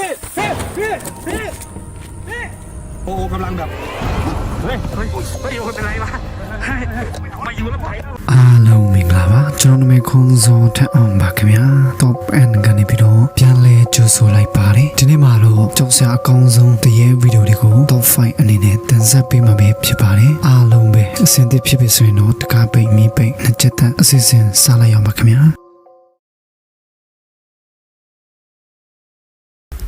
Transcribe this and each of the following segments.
พี่พี่พี่พี่พี่โอ้กำลังแบบเฮ้ยเฮ้ยเฮ้ยเป็นไรวะเฮ้ยมาอยู่แล้วไปแล้ว အားလုံးမင်္ဂလာပါကျွန်တော်နာမည်ခွန်စောထက်အောင်ပါခင်ဗျာ top end ကနေပြီးတော့ပြန်လဲကြိုဆိုလိုက်ပါတယ်ဒီနေ့မှာတော့ကြောက်စရာအကောင်းဆုံးတရေဗီဒီယိုတွေကို top 5အနေနဲ့တင်ဆက်ပေးမှာပဲဖြစ်ပါတယ်အားလုံးပဲအဆင်သင့်ဖြစ်ပြီဆိုရင်တော့တကားပိတ်မိပိတ်နှစ်ချက်သက်အစီအစဉ်စလိုက်အောင်ပါခင်ဗျာ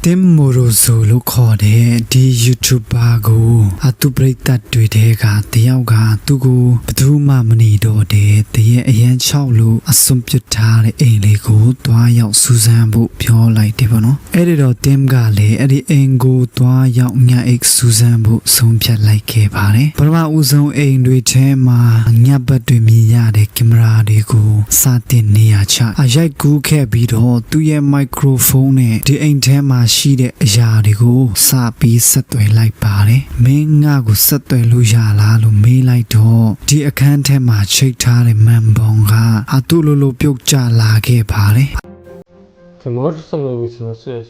တင်မိုရိုဆိုလို့ခေါ်တဲ့ဒီ YouTuber ကိုအတူပရိသတ်တွေတဲကတယောက်ကသူ့ကိုဘယ်သူမှမနေတော့တဲ့တရဲ့အရန်ချောက်လို့အစွန်ပစ်ထားတဲ့အိမ်လေးကိုတွားရောက်စူးစမ်းဖို့ပြောလိုက်တယ်ပေါ့နော်အဲ့ဒီတော့တင်ကလည်းအဲ့ဒီအိမ်ကိုတွားရောက်ညအိတ်စူးစမ်းဖို့ဆုံးဖြတ်လိုက်ခဲ့ပါတယ်ပထမဦးဆုံးအိမ်တွေထဲမှာညဘက်တွေမြင်ရတဲ့ကင်မရာတွေကိုစတင်နေရချအရိုက်ကူးခဲ့ပြီးတော့သူ့ရဲ့မိုက်ခရိုဖုန်းနဲ့ဒီအိမ်ထဲမှာရှိတဲ့အရာတွေကိုစပြီးဆက်သွယ်လိုက်ပါတယ်။မင်းငါကိုဆက်သွယ်လို့ရလားလို့မေးလိုက်တော့ဒီအခန်းထဲမှာချိတ်ထားတဲ့မန်ပုံကအတူလိုလိုပြုတ်ကျလာခဲ့ပါတယ်။ The more solutions is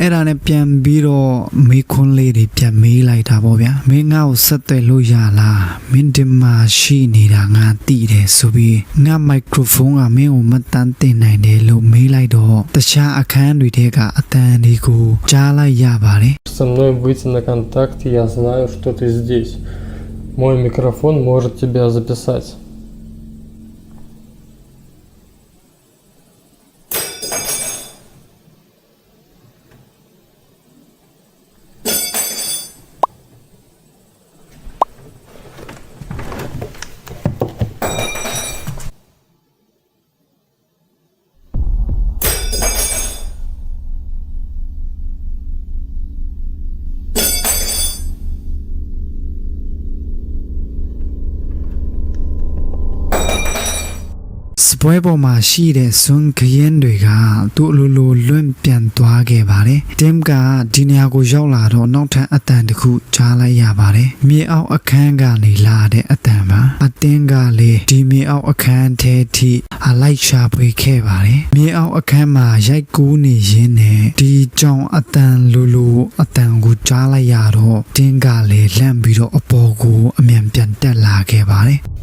အဲ့ဒါနဲ့ပြန်ပြီးတော့မေးခွန်းလေးတွေပြန်မေးလိုက်တာပေါ့ဗျာ။မင်းငါ့ကိုဆက်သွယ်လို့ရလား။မင်းဒီမှာရှိနေတာငါသိတယ်ဆိုပြီးငါမိုက်ခရိုဖုန်းကမင်းကိုမတန်းတင်နိုင်တယ်လို့မေးလိုက်တော့တခြားအခန်းတွေထဲကအတန်ဒီကိုကြားလိုက်ရပါတယ် Со мной выйти на контакт, я знаю, что ты здесь. Мой микрофон может тебя записать. ။ ပွဲပေါ်မှာရှိတဲ့စွန်ခရင်တွေကသူ့အလိုလိုလွင့်ပြန်သွားခဲ့ပါတယ်။တင်ကဒီနေရာကိုရောက်လာတော့နောက်ထပ်အတန်တစ်ခုကြားလိုက်ရပါတယ်။မြေအောက်အခန်းကနေလာတဲ့အတန်ပါ။အတင်းကလေဒီမြေအောက်အခန်းထဲထိအလိုက်ရှာဖွေခဲ့ပါတယ်။မြေအောက်အခန်းမှာရိုက်ကူးနေရင်းနဲ့ဒီကြောင်အတန်လိုလိုအတန်ကိုကြားလိုက်ရတော့တင်းကလေလန့်ပြီးတော့အပေါ်ကိုအမြန်ပြန်တက်လာခဲ့ပါတယ်။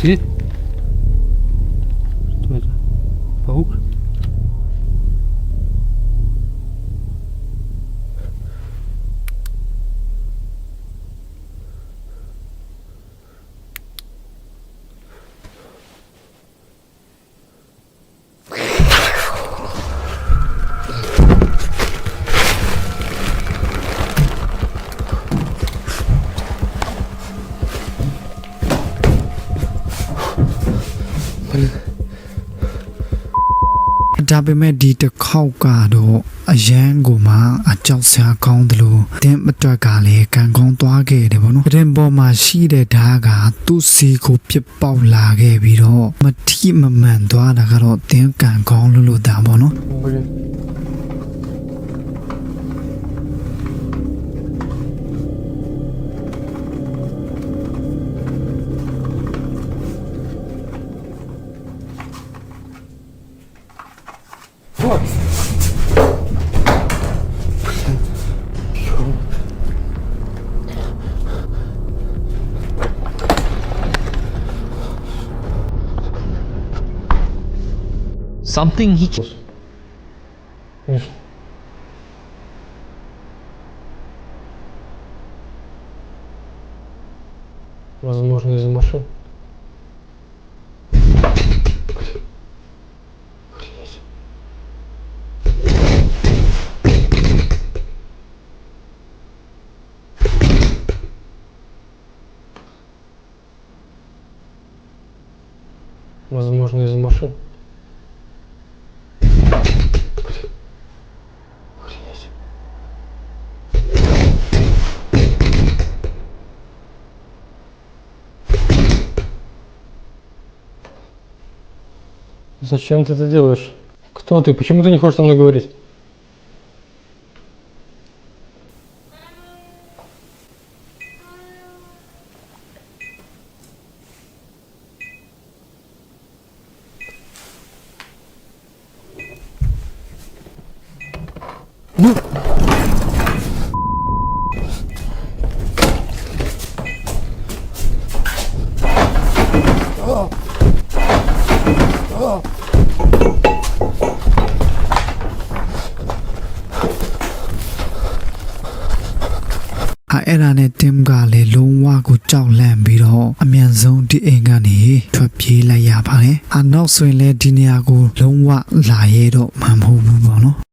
其实 ပေမဲ့ဒီတစ်ခေါက်ကတော့အရန်ကိုမှအကြောက်စရာကောင်းတယ်လို့တင်းမတွက်ကလည်းကံကောင်းသွားခဲ့တယ်ဗောနော်။တင်းပေါ်မှာရှိတဲ့ဓာတ်ကသူ့စီကိုပြစ်ပေါက်လာခဲ့ပြီးတော့မထိမမှန်သွားတာကတော့တင်းကံကောင်းလို့လို့တာဗောနော် something he can. Возможно, из машин. Возможно, из машин. Зачем ты это делаешь? Кто ты? Почему ты не хочешь со мной говорить? ။ နောက်ဆိုရင်လည်းဒီနေရာကိုလုံးဝလာရဲတော့မှမဟုတ်ဘူးပေါ့နော်။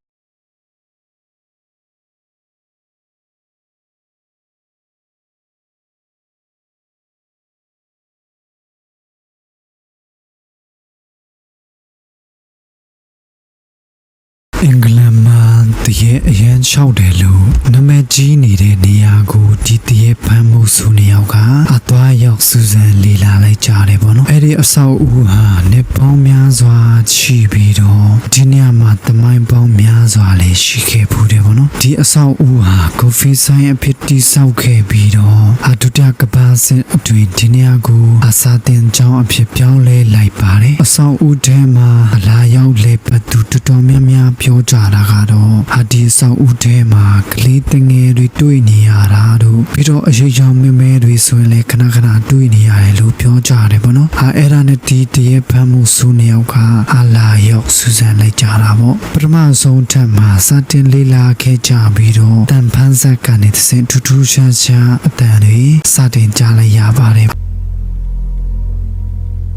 အင်္ဂလန်မှာတရေအရန်လျှောက်တယ်လို့နာမည် ကြီးနေတဲ့နေရာကိုဒီတရေဖမ်းမှုစုနေရောက်ကအသွားရောက်စူးစမ်းလေ့လာလိုက်ကြတယ်ပေါ့နော်အဲ့ဒီအဆောက်အဦဟာနေပေါင်းများစွာရှိပြီးတော့ဒီနေရာမှာတမိုင်းပေါင်းများစွာလည်းရှိခဲ့ဘူးတယ်ပေါ့နော်ဒီအဆောက်အဦဟာကိုဖီဆိုင်အဖြစ်တိဆောက်ခဲ့ပြီးတော့အဒုတကဘာစင်အတွင်ဒီနေရာကိုအစာတင်ကျောင်းအဖြစ်ပြောင်းလဲလိုက်ပါတယ်အဆောက်အဦထဲမှာအလာရောက်လေပတ်သူတော်တော်များများပြောကြတာကတော့ဟာဒီအဆောက်အဦထဲမှာကလေးတငယ်တွေတွေ့နေရတာတို့ပြီးတော့အရေးကြောင်မဲမဲတွေဆိုရင်လည်းခဏခဏတွေ့နေရတယ်လို့ပြောကြတယ်ပေါ့နော်ဟာအဲ့ဒါနဲ့ဒီတရေဖမ်းမှုစုနေရောက်ကဟာလာရောက်စူးစမ်းလိုက်ကြတာပေါ့ပထမဆုံးထပ်မှာစတင်လေးလာခဲ့ကြပြီးတော့တန်ဖန်းဆက်ကနေတစ်စင်ထူးထူးခြားခြားအတန်တွေစတင်ကြားလိုက်ရပါတယ်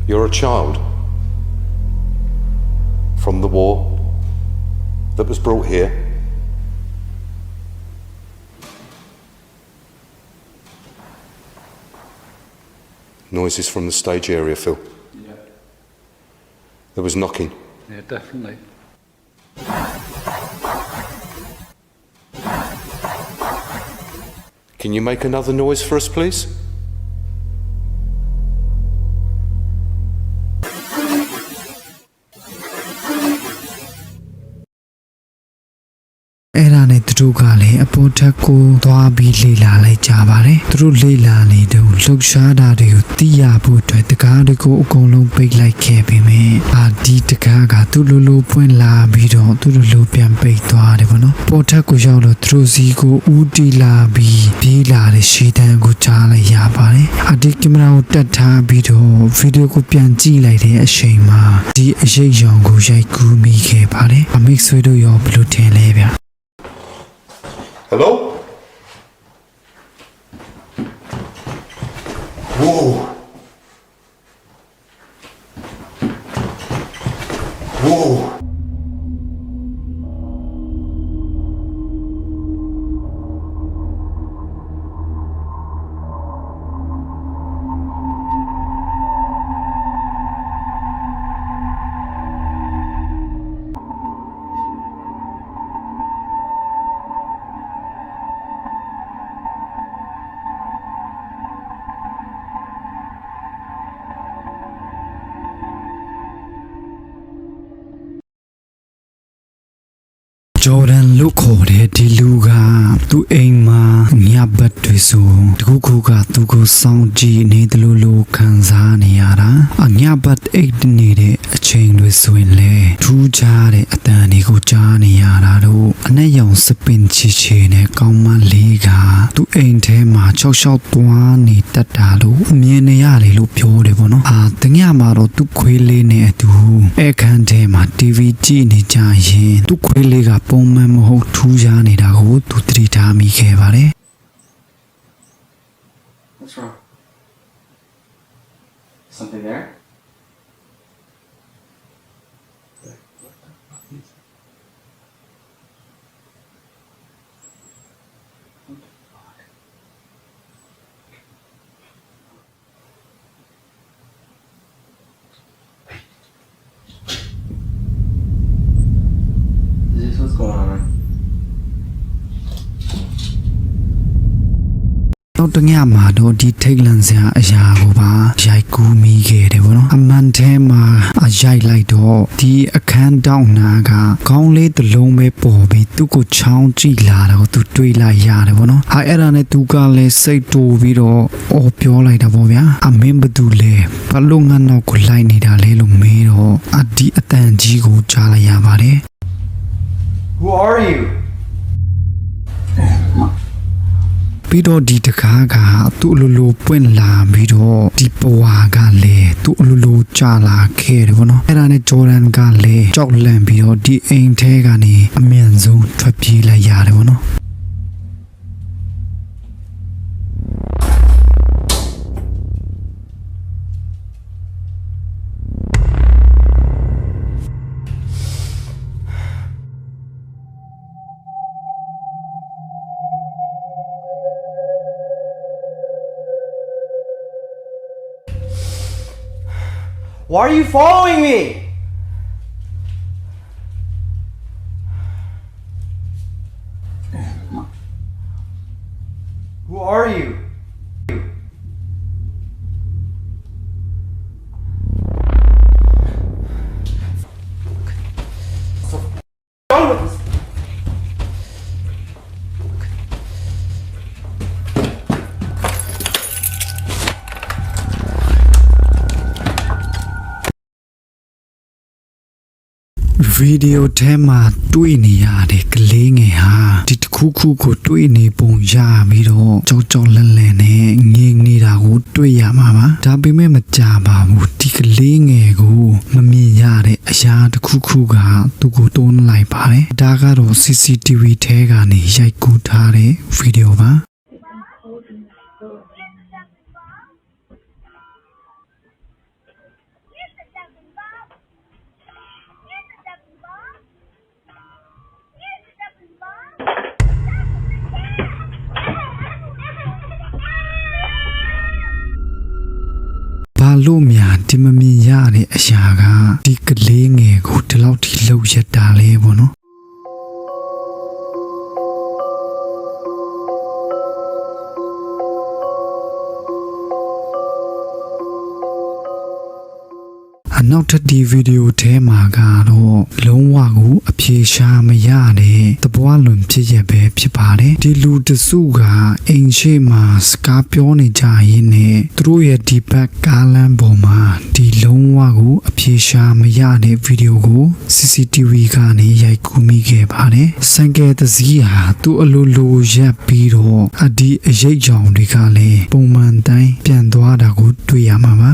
You're a child from the war that was brought here. Noises from the stage area, Phil. Yeah, There was knocking. yeah, definitely. Can you make another noise for us, please? တို့ကလည်းအပေါ်ထက်ကိုသွားပြီးလေ့လာလိုက်ကြပါတယ်သူတို့လေ့လာနေတော့လှုပ်ရှားတာတွေကိုသိရဖို့အတွက်တကားတွေကိုအကုန်လုံးပိတ်လိုက်ခဲ့ပေမဲ့အာဒီတကားကသူ့လိုလိုပွင့်လာပြီးတော့သူ့လိုလိုပြန်ပိတ်သွားတယ်ပေါ့နော်ပေါ်ထက်ကိုရောက်တော့သူတို့စီကိုဦးတီလာပြီးပြေးလာတဲ့ရှေ့တန်းကိုကြားလိုက်ရပါတယ်အဒီကင်မရာကိုတက်ထားပြီးတော့ဗီဒီယိုကိုပြန်ကြည့်လိုက်တဲ့အချိန်မှာဒီအရေးရောင်ကိုရိုက်ကူးမိခဲ့ပါတယ်အမိတ်ဆွေတို့ရောဘယ်လိုထင်လဲဗျ Hello? Whoa! ဂျော်ဒန်လို့ခေါ်တဲ့ဒီလူကသူ့အိမ်မှာညဘက်တွေ ဆိုတခုခုကသူ့ကိုစောင့်ကြည့်နေတယ်လို့လို့ခံစားနေရတာ။အညဘက်အိတ်နေတဲ့အချိန်တွေဆိုရင်လေထူးခြားတဲ့အတန်တွေကိုကြားနေရတာတို့အနက်ရောင်စပင်ချီချီနဲ့ကောင်းမလေးကသူ့အိမ်ထဲမှာချောက်ချောက်သွားနေတတ်တာလို့မြင်နေရတယ်လို့ပြောတယ်ပေါ့နော်။အာတညမှာတော့သူ့ခွေးလေးနဲ့အတူအခန်းထဲမှာ TV ကြည့်နေကြရင်သူ့ခွေးလေးကပုံမှန်မဟုတ်ထူးခြားနေတာကိုသူသတိထားမိခဲ့ပါတယ်။ Something there? တော့တညမှာတော့ဒီထိတ်လန့်စရာအရာကိုပါရိုက်ကူးမိခဲ့တယ်ဗောနော်အမှန်ထဲမှာအရိုက်လိုက်တော့ဒီအခန်းတောင်းနာကခေါင်းလေးတစ်လုံးပဲပေါ်ပြီးသူ့ကိုချောင်းကြည့်လာတော့သူတွေးလိုက်ရတယ်ဗောနော်ဟာအဲ့ဒါနဲ့သူကလည်းစိတ်တူပြီးတော့အော်ပြောလိုက်တာဗောဗျာအမင်းဘသူလဲဘာလို့ငါနောက်ကိုလိုက်နေတာလဲလို့မေးတော့အဒီအတန်ကြီးကိုကြားလိုက်ရပါတယ် Who are you? ပြီးတော့ဒီတကားကသူ့အလိုလိုပွင့်လာပြီးတော့ဒီပဝါကလည်းသူ့အလိုလိုကြာလာခဲ့တယ်ဗောနော်အဲ့ဒါနဲ့ဂျော်ဒန်ကလည်းကြောက်လန့်ပြီးတော့ဒီအိမ်ထဲကနေအမြန်ဆုံးထွက်ပြေးလိုက်ရတယ်ဗောနော် Why are you following me? ဗီဒီယိုထဲမှာတွေ့နေရတဲ့ကလေးငယ်ဟာဒီတစ်ခုခုကိုတွေ့နေပုံရပြီးတော့ကြောက်ကြောက်လန့်လန့်နဲ့ငြိမ်နေတာကိုတွေ့ရမှာပါဒါပေမဲ့မကြပါဘူးဒီကလေးငယ်ကိုမမြင်ရတဲ့အရာတစ်ခုခုကသူ့ကိုတွန်းလိုက်ပါတယ်ဒါကတော့ CCTV ထဲကနေရိုက်ကူးထားတဲ့ဗီဒီယိုပါ Yeah! ဘာလို့များဒီမမြင်ရတဲ့အရာကဒီကလေးငယ်ကိုဒီလောက်ထိလှုပ်ရတာလဲပေါ့နော် နောက်ထပ်ဒီဗီဒီယိုထဲမှာကတော့လုံးဝကိုအပြေရှားမရတဲ့တပွားလွန်ဖြစ်ရပဲဖြစ်ပါတယ်ဒီလူတစုကအိမ်ရှိမှာစကားပြောနေကြရင်းနဲ့သူတို့ရဲ့ဒီဘက်ကားလမ်းပေါ်မှာဒီလုံးဝကိုအပြေရှားမရတဲ့ဗီဒီယိုကို CCTV ကနေရိုက်ကူးမိခဲ့ပါတယ်စံကဲတစည်းဟာသူ့အလိုလိုရက်ပြီးတော့အဒီအရေးကြောင်တွေကလည်းပုံမှန်တိုင်းပြန်သွားတာကိုတွေ့ရမှာပါ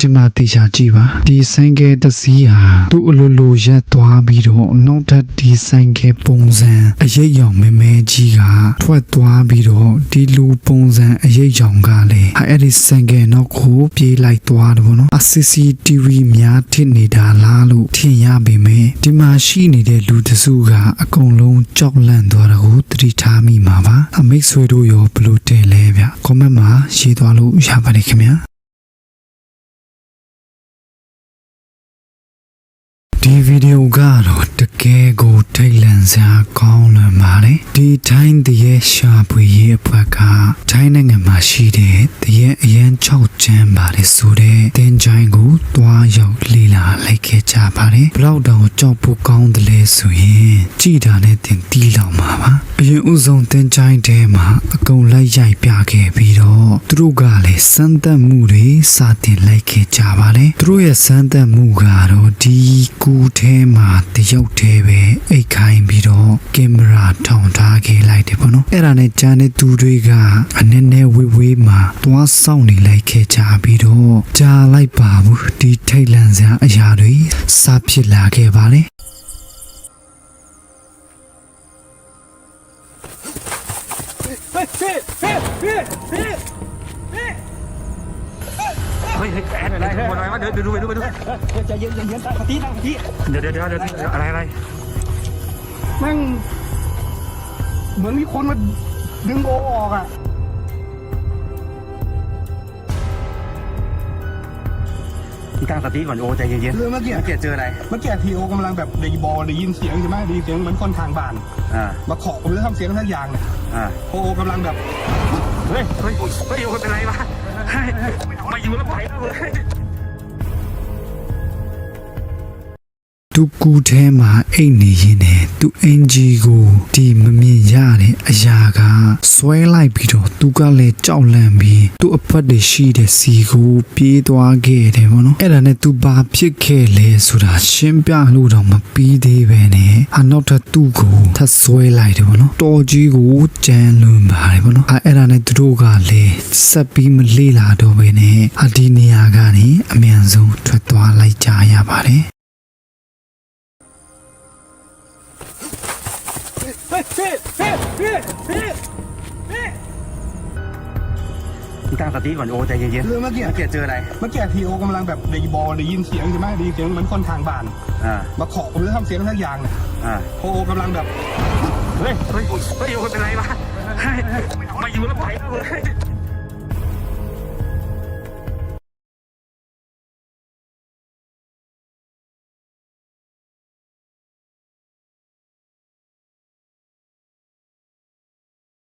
ဒီမှာတေချာကြည့်ပါဒီဆိုင်ကယ်တစ်စီးဟာသူ့အလိုလိုရက်သွားပြီးတော့နောက်ထပ်ဒီဆိုင်ကယ်ပုံစံအရေးရောင်မဲမဲကြီးကထွက်သွားပြီးတော့ဒီလူပုံစံအရေးရောင်ကလည်းဟာအဲ့ဒီဆိုင်ကယ်နောက်ကိုပြေးလိုက်သွားတယ်ဗောနော်အ CCTV များထစ်နေတာလားလို့ထင်ရပေမဲ့ဒီမှာရှိနေတဲ့လူတစုကအကုန်လုံးကြောက်လန့်သွားတာကိုသတိထားမိမှာပါအမိတ်ဆွေတို့ရောဘယ်လို့တင်လဲဗျ comment မှာရေးသွားလို့ရပါတယ်ခင်ဗျာ ဒီဗီဒီယို ကတော့တကယ်ကိုထိတ်လန့်စရာကောင်းလွန်ပါတယ်ဒီထိုင်းတရဲ့ရှာဖွေရေးအဖွဲ့ကထိုင်းနိုင်ငံမှာရှိတဲ့တရဲ့အရန်ချောက်ချမ်းပါတယ်ဆိုတဲ့တင်ချိုင်းကိုတွားရောက်လေ့လာလိုက်ခဲ့ကြပါတယ်ဘလောက်တောင်ကြောက်ဖို့ကောင်းတယ်လဲဆိုရင်ကြည်တာနဲ့တင်တီးလောက်မှာပါအရင်ဦးဆုံးတင်ချိုင်းထဲမှာအကုန်လိုက်ရိုက်ပြခဲ့ပြီးတော့သူတို့ကလည်းစမ်းသပ်မှုတွေစတင်လိုက်ခဲ့ကြပါတယ်သူတို့ရဲ့စမ်းသပ်မှုကတော့ဒီကူထဲမှာတရုတ်ထဲပဲအိတ်ခိုင်းပြီးတော့ကင်မရာထောင်ထားခဲ့လိုက်တယ်ပေါ့နော်အဲ့ဒါနဲ့ဂျန်တဲ့သူတွေကအနည်းနည်းဝေးဝေးမှာသွားဆောင်နေလိုက်ခဲ့ကြပြီးတော့ကြားလိုက်ပါဘူးဒီထိတ်လန့်စရာအရာတွေစဖြစ်လာခဲ့ပါတယ် เฮ้ยเฮ้ยแอนอะไรวะเดินเดินดูไปดูไปดูใจเย็นใจเย็นตั้งสติตั้งสติเดี๋ยวเดี๋ยวเดี๋ยวเดี๋ยวอะไรอะไรแม่งเหมือนมีคนมาดึงโอออกอะพี่ตั้งสติก่อนโอใจเย็นๆเรื่องเมื่อกี้เมื่อกี้เจออะไรเมื่อกี้ทีโอกำลังแบบด้บอลได้ยินเสียงใช่ไหมได้ยินเสียงเหมือนคนทางบ้านอ่ามาเคาะผมเลยทำเสียงทักอย่างเนี่ยอ่าโอกำลังแบบเฮ้ยเฮ้ยเฮ้ยโอเป็นไรวะเฮ้มาอยู่แล้วไปแล้วเลย သူကူထဲမှာအိတ်နေရင်နဲ့သူအင်ဂျီကိုဒီမမြင်ရတဲ့အရာကဆွဲလိုက်ပြီးတော့သူကလည်းကြောက်လန့်ပြီးသူ့အဖက်တွေရှိတဲ့စီကိုပြေးသွားခဲ့တယ်ပေါ့နော်အဲ့ဒါနဲ့သူဘာဖြစ်ခဲ့လဲဆိုတာရှင်းပြလို့တော့မပြီးသေးပဲနဲ့အနောက်ထပ်သူ့ကိုထပ်ဆွဲလိုက်တယ်ပေါ့နော်တော်ကြီးကိုကြမ်းလွန်ပါတယ်ပေါ့နော်အဲ့ဒါနဲ့သူတို့ကလည်းဆက်ပြီးမလေ့လာတော့ပဲနဲ့အဒီနေရာကနေအမြန်ဆုံးထွက်သွားလိုက်ကြရပါတယ် พี่ตั้งสติก่อนโอใจเย็นๆเรื่อเมื่อกี้ เมื่อกี้เจออะไร เมื่อกี้ทีโอกำลังแบบได้บอลได้ยินเสียงใช่ไหมได้ยินเสียงเหมือนคนทางบ้าน อ่า มาขอผมเลยทำเสียงทักอย่างเนี่ยอ่า โอกำลังแบบ เฮ้ย เฮ้ย เฮ้ยโอเป็นไรวะเฮ้ยมาอยู่แล้วไปแล้วเลย